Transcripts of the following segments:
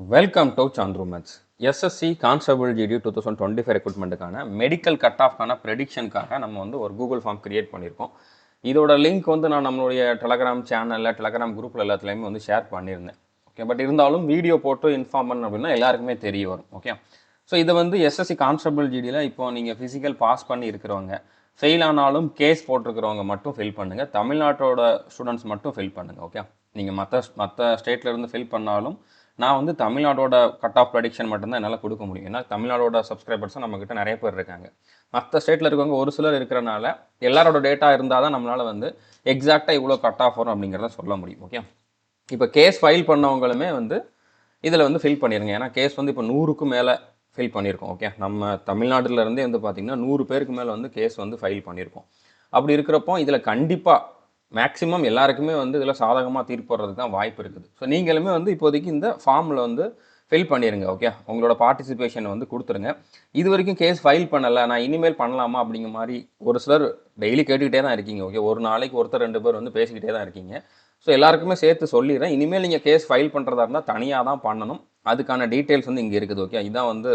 Welcome to Chandru maths SSC constable GD two thousand twenty five ரெக்ரூட்மெண்ட்டுக்கான medical cut ஆஃப்க்கான ப்ரெடிக்ஷனுக்காக நம்ம வந்து ஒரு கூகுள் ஃபார்ம் கிரியேட் பண்ணியிருக்கோம். இதோட லிங்க் வந்து நான் நம்மளுடைய டெலகிராம் சேனலில் டெலகிராம் குரூப்பில் எல்லாத்துலேயுமே வந்து ஷேர் பண்ணியிருந்தேன். ஓகே பட் இருந்தாலும் வீடியோ போட்டு இன்ஃபார்ம் பண்ண அப்படின்னா எல்லாருக்குமே தெரிய வரும். ஓகே ஸோ இதை வந்து எஸ்எஸ்சி கான்ஸ்டபிள் ஜிடியில் இப்போ நீங்கள் ஃபிசிக்கல் பாஸ் பண்ணி இருக்கிறவங்க ஃபெயில் ஆனாலும் கேஸ் போட்டிருக்கிறவங்க மட்டும் ஃபில் பண்ணுங்கள் தமிழ்நாட்டோட ஸ்டூடெண்ட்ஸ் மட்டும் ஃபில் பண்ணுங்கள் ஓகே நீங்கள் மற்ற மற்ற ஸ்டேட்லேருந்து ஃபில் பண்ணாலும் நான் வந்து தமிழ்நாடோட கட் ஆஃப் ப்ரடிக்ஷன் மட்டும்தான் என்னால் கொடுக்க முடியும். ஏன்னா தமிழ்நாடோட சப்ஸ்கிரைபர்ஸும் நம்மக்கிட்ட நிறைய பேர் இருக்காங்க. மற்ற ஸ்டேட்டில் இருக்கவங்க ஒரு சிலர் இருக்கிறனால எல்லாரோட டேட்டா இருந்தால் தான் நம்மளால் வந்து எக்ஸாக்டாக இவ்வளோ கட் ஆஃப் வரும் அப்படிங்கிறத சொல்ல முடியும் ஓகே இப்போ கேஸ் ஃபைல் பண்ணவங்களுமே வந்து இதில் வந்து ஃபில் பண்ணிடுங்க ஏன்னா கேஸ் வந்து இப்போ நூறுக்கு மேலே ஃபில் பண்ணியிருக்கோம் ஓகே நம்ம தமிழ்நாட்டிலேருந்தே வந்து பார்த்திங்கன்னா நூறு பேருக்கு மேலே வந்து கேஸ் வந்து ஃபைல் பண்ணியிருக்கோம் அப்படி இருக்கிறப்போ இதில் கண்டிப்பாக மேக்ஸிமம் எல்லாருக்குமே வந்து இதில் சாதகமாக தீர்ப்பு வர்றதுக்கு தான் வாய்ப்பு இருக்குது. ஸோ நீங்களுமே வந்து இப்போதைக்கு இந்த ஃபார்மில் வந்து ஃபில் பண்ணிடுங்க ஓகே உங்களோட பார்ட்டிசிபேஷன் வந்து கொடுத்துருங்க. இது வரைக்கும் கேஸ் ஃபைல் பண்ணலை நான் இனிமேல் பண்ணலாமா அப்படிங்கிற மாதிரி ஒரு சிலர் டெய்லி கேட்டுக்கிட்டே தான் இருக்கீங்க ஓகே ஒரு நாளைக்கு ஒருத்தர் ரெண்டு பேர் வந்து பேசிக்கிட்டே தான் இருக்கீங்க. ஸோ எல்லாருக்குமே சேர்த்து சொல்லிடுறேன். இனிமேல் நீங்கள் கேஸ் ஃபைல் பண்ணுறதா இருந்தால் தனியாக தான் பண்ணணும். அதுக்கான டீட்டெயில்ஸ் வந்து இங்கே இருக்குது ஓகே இதான் வந்து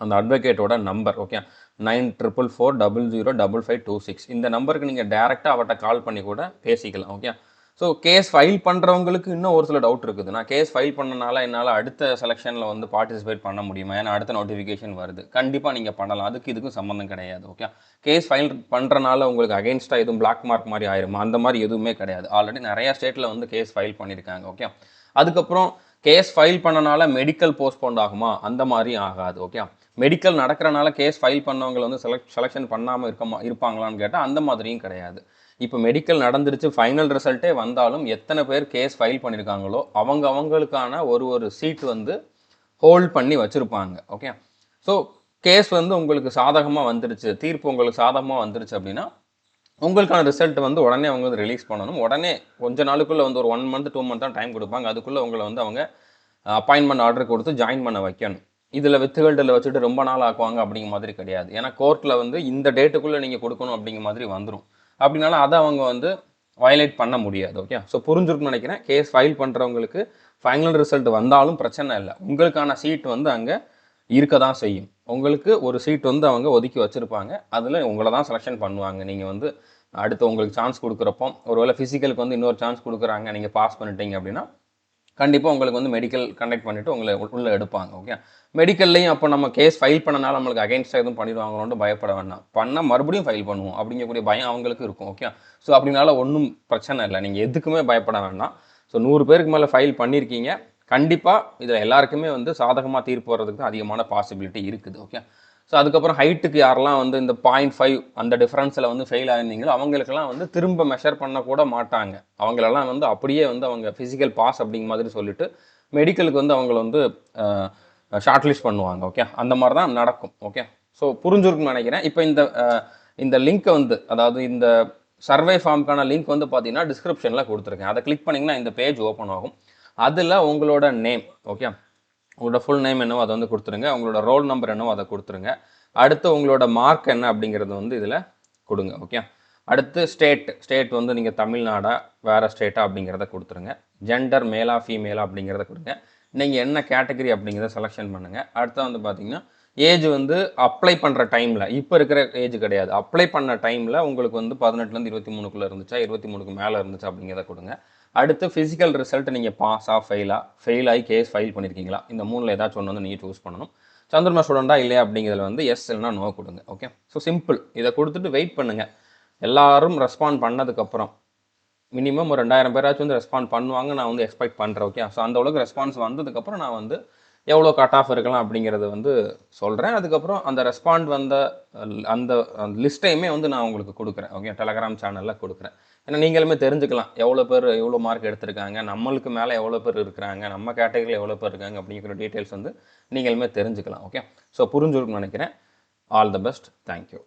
அந்த அட்வொகேட்டோட number okay nine triple four double zero double five two six இந்த நம்பருக்கு நீங்கள் டேரெக்டாக அவட்ட கால் பண்ணி கூட பேசிக்கலாம் ஓகே ஸோ கேஸ் ஃபைல் பண்ணுறவங்களுக்கு இன்னும் ஒரு சில டவுட் இருக்குது. நான் கேஸ் ஃபைல் பண்ணனால என்னால் அடுத்த செலெக்ஷனில் வந்து பார்ட்டிசிபேட் பண்ண முடியுமா? ஏன்னா அடுத்த நோட்டிஃபிகேஷன் வருது. கண்டிப்பாக நீங்கள் பண்ணலாம். அதுக்கு இதுக்கும் சம்மந்தம் கிடையாது ஓகே கேஸ் ஃபைல் பண்ணுறனால உங்களுக்கு அகேன்ஸ்டாக எதுவும் பிளாக் மார்க் மாதிரி ஆயிருமா? அந்த மாதிரி எதுவுமே கிடையாது. ஆல்ரெடி நிறையா ஸ்டேட்டில் வந்து கேஸ் ஃபைல் பண்ணியிருக்காங்க ஓகே அதுக்கப்புறம் கேஸ் ஃபைல் பண்ணனால மெடிக்கல் போஸ்ட்போண்ட் ஆகுமா? அந்த மாதிரி ஆகாது ஓகே மெடிக்கல் நடக்கிறனால கேஸ் ஃபைல் பண்ணவங்களை வந்து செலக்ட் செலெக்ஷன் பண்ணாமல் இருக்கமா இருப்பாங்களான்னு கேட்டால் அந்த மாதிரியும் கிடையாது. இப்போ மெடிக்கல் நடந்துருச்சு ஃபைனல் ரிசல்ட்டே வந்தாலும் எத்தனை பேர் கேஸ் ஃபைல் பண்ணியிருக்காங்களோ அவங்க அவங்களுக்கான ஒரு ஒரு சீட் வந்து ஹோல்ட் பண்ணி வச்சுருப்பாங்க ஓகே ஸோ கேஸ் வந்து உங்களுக்கு சாதகமாக வந்துருச்சு தீர்ப்பு உங்களுக்கு சாதகமாக வந்துருச்சு அப்படின்னா உங்களுக்கான ரிசல்ட் வந்து உடனே அவங்க வந்து ரிலீஸ் பண்ணணும். உடனே கொஞ்ச நாளுக்குள்ளே வந்து ஒரு ஒன் மந்த் டூ மந்த் தான் டைம் கொடுப்பாங்க. அதுக்குள்ளே உங்களை வந்து அவங்க அப்பாயின்மெண்ட் ஆர்டர் கொடுத்து ஜாயின் பண்ண வைக்கணும். இதில் வித்துகள்டில் வச்சுட்டு ரொம்ப நாள் ஆக்குவாங்க அப்படிங்கிற மாதிரி கிடையாது. ஏன்னா கோர்ட்டில் வந்து இந்த டேட்டுக்குள்ளே நீங்கள் கொடுக்கணும் அப்படிங்கிற மாதிரி வந்துடும் அப்படின்னாலும் அதை அவங்க வந்து வயலேட் பண்ண முடியாது ஓகே ஸோ புரிஞ்சிருக்குன்னு நினைக்கிறேன். கேஸ் ஃபைல் பண்ணுறவங்களுக்கு ஃபைனல் ரிசல்ட் வந்தாலும் பிரச்சனை இல்லை. உங்களுக்கான சீட் வந்து அங்கே இருக்க தான் செய்யும். உங்களுக்கு ஒரு சீட் வந்து அவங்க ஒதுக்கி வச்சுருப்பாங்க. அதில் உங்களை தான் செலெக்ஷன் பண்ணுவாங்க. நீங்கள் வந்து அடுத்து உங்களுக்கு சான்ஸ் கொடுக்குறப்போ ஒருவேளை ஃபிசிக்கலுக்கு வந்து இன்னொரு சான்ஸ் கொடுக்குறாங்க. நீங்கள் பாஸ் பண்ணிட்டீங்க அப்படின்னா கண்டிப்பாக உங்களுக்கு வந்து மெடிக்கல் கண்டக்ட் பண்ணிவிட்டு உங்களை உள்ளே எடுப்பாங்க ஓகே மெடிக்கல்லையும் அப்போ நம்ம கேஸ் ஃபைல் பண்ணனால நம்மளுக்கு அகைன்ஸ்டாக எதுவும் பண்ணிடுவாங்களோன்னு பயப்பட வேண்டாம். பண்ணால் மறுபடியும் ஃபைல் பண்ணுவோம். அப்படிங்கக்கூடிய பயம் அவங்களுக்கு இருக்கும் ஓகே ஸோ அப்படினால ஒன்றும் பிரச்சனை இல்லை. நீங்கள் எதுக்குமே பயப்பட வேண்டாம். ஸோ நூறு பேருக்கு மேலே ஃபைல் பண்ணியிருக்கீங்க கண்டிப்பாக இதில் எல்லாருக்குமே வந்து சாதகமாக தீர்ப்பு வர்றதுக்கு தான் அதிகமான பாசிபிலிட்டி இருக்குது ஓகே ஸோ அதுக்கப்புறம் ஹைட்டுக்கு யாரெல்லாம் வந்து இந்த பாயிண்ட் ஃபைவ் அந்த டிஃப்ரென்ஸில் வந்து ஃபெயில் ஆயிருந்தீங்களோ அவங்களுக்கெல்லாம் வந்து திரும்ப மெஷர் பண்ணக்கூட மாட்டாங்க. அவங்களெல்லாம் வந்து அப்படியே வந்து அவங்க ஃபிசிக்கல் பாஸ் அப்படிங்கிற மாதிரி சொல்லிட்டு மெடிக்கலுக்கு வந்து அவங்கள வந்து ஷார்ட் லிஸ்ட் பண்ணுவாங்க ஓகே அந்த மாதிரி தான் நடக்கும் ஓகே ஸோ புரிஞ்சிருக்குன்னு நினைக்கிறேன். இப்போ இந்த இந்த லிங்க்கை வந்து அதாவது இந்த சர்வே ஃபார்முக்கான லிங்க் வந்து பார்த்தீங்கன்னா டிஸ்கிரிப்ஷனில் கொடுத்துருக்கேன். அதை கிளிக் பண்ணிங்கன்னா இந்த பேஜ் ஓப்பன் ஆகும். அதில் உங்களோட நேம் ஓகே உங்களோட ஃபுல் நேம் என்னவோ அதை வந்து கொடுத்துருங்க. உங்களோட ரோல் நம்பர் என்னவோ அதை கொடுத்துருங்க. அடுத்து உங்களோட மார்க் என்ன அப்படிங்கிறது வந்து இதில் கொடுங்க ஓகே அடுத்து ஸ்டேட் ஸ்டேட் வந்து நீங்கள் தமிழ்நாடா வேறு ஸ்டேட்டா அப்படிங்கிறத கொடுத்துருங்க. ஜெண்டர் மேலா ஃபீமேலா அப்படிங்கிறத கொடுங்க. நீங்கள் என்ன கேட்டகரி அப்படிங்கிறத செலெக்ஷன் பண்ணுங்கள் அடுத்து வந்து பார்த்தீங்கன்னா ஏஜ் வந்து அப்ளை பண்ணுற டைமில் இப்போ இருக்கிற ஏஜ் கிடையாது. அப்ளை பண்ண டைமில் உங்களுக்கு வந்து பதினெட்டுலேருந்து இருபத்தி மூணுக்குள்ளே இருந்துச்சா இருபத்தி மூணுக்கு மேலே இருந்துச்சா அப்படிங்கிறத கொடுங்க. அடுத்து ஃபிசிக்கல் ரிசல்ட் நீங்கள் பாஸாக ஃபெயிலா ஃபெயில் ஆகி கேஸ் ஃபைல் பண்ணியிருக்கீங்களா இந்த மூணில் ஏதாச்சும் ஒன்று வந்து நீங்கள் சூஸ் பண்ணணும். சந்திரமா ஸ்டூடெண்டா இல்லையா அப்படிங்கிறதுல வந்து எஸ் இல்லைனா நோ கொடுங்க ஓகே ஸோ சிம்பிள் இதை கொடுத்துட்டு வெயிட் பண்ணுங்கள் எல்லாரும் ரெஸ்பாண்ட் பண்ணதுக்கப்புறம் மினிமம் ஒரு ரெண்டாயிரம் பேராச்சும் வந்து ரெஸ்பாண்ட் பண்ணுவாங்க. நான் வந்து எக்ஸ்பெக்ட் பண்ணுறேன் ஓகே ஸோ அந்த அளவுக்கு ரெஸ்பான்ஸ் வந்ததுக்கப்புறம் நான் வந்து எவ்வளோ கட் ஆஃப் இருக்கலாம் அப்படிங்கிறத வந்து சொல்கிறேன் அதுக்கப்புறம் அந்த ரெஸ்பாண்ட் வந்த அந்த லிஸ்ட்டையுமே வந்து நான் உங்களுக்கு கொடுக்குறேன். ஓகே டெலகிராம் சேனலில் கொடுக்குறேன். ஏன்னா நீங்களுமே தெரிஞ்சுக்கலாம். எவ்வளோ பேர் எவ்வளோ மார்க் எடுத்திருக்காங்க நம்மளுக்கு மேலே எவ்வளோ பேர் இருக்கிறாங்க நம்ம கேட்டகரியில் எவ்வளோ பேர் இருக்காங்க அப்படிங்கிற டீட்டெயில்ஸ் வந்து நீங்களுமே தெரிஞ்சுக்கலாம். ஓகே ஸோ புரிஞ்சுருக்குன்னு நினைக்கிறேன். All the best thank you